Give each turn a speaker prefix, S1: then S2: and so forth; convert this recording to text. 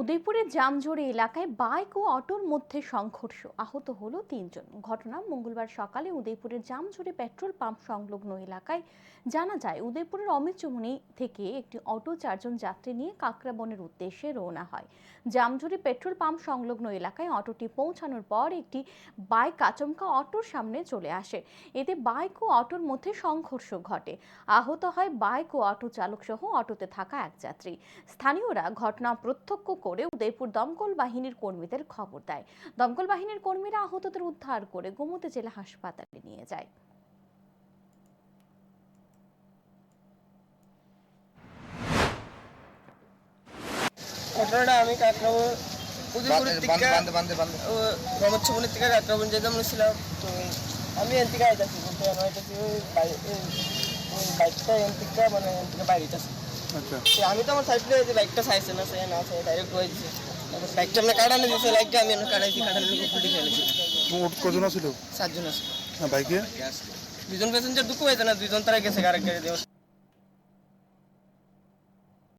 S1: উদয়পুরের জামজোড়ি এলাকায় বাইক ও অটোর মধ্যে সংঘর্ষ। আহত হলো তিনজন। ঘটনা মঙ্গলবার সকালে উদয়পুরের জামজোড়ি পেট্রোল পাম্প সংলগ্ন এলাকায়। জানা যায়, উদয়পুরের অমিচমনি থেকে একটি অটো চারজন যাত্রী নিয়ে কাকরাবনের উদ্দেশ্যে রওনা হয়। জামজুরি পেট্রোল পাম্প সংলগ্ন এলাকায় অটোটি পৌঁছানোর পর একটি বাইক আচমকা অটোর সামনে চলে আসে। এতে বাইক ও অটোর মধ্যে সংঘর্ষ ঘটে। আহত হয় বাইক ও অটো চালক সহ অটোতে থাকা এক যাত্রী। স্থানীয়রা ঘটনা প্রত্যক্ষ করে উদয়পুর দমকল বাহিনীর কর্মীদের খবর দেয়। দমকল বাহিনীর কর্মীরা আহতদের উদ্ধার করে গোমতী জেলা হাসপাতালে নিয়ে যায়।
S2: ঘটনাটা আমি কাকরাবন উদয়পুরের থেকে থেকে কাকরাবন যেতাম ছিলাম তো আমি এন থেকে আইতাছি বলতে বাইকটা এন থেকে মানে এন থেকে বাইরে আইতাছি
S3: আচ্ছা।
S2: তো আমি তো আমার সাইডে যে বাইকটা চাইছে না সে না সে ডাইরেক্ট হয়ে দিছে? তারপর বাইকটা আমরা কাটানো দিয়েছে লাইকটা আমি এনে কাটাইছি কাটানোর লোক ফুটি খেলেছি
S3: মোট কজন ছিল
S2: সাতজন আছে
S3: না বাইকে
S2: দুজন প্যাসেঞ্জার দুঃখ হয়েছে না? দুজন তারা গেছে আরেক গাড়ি দেওয়া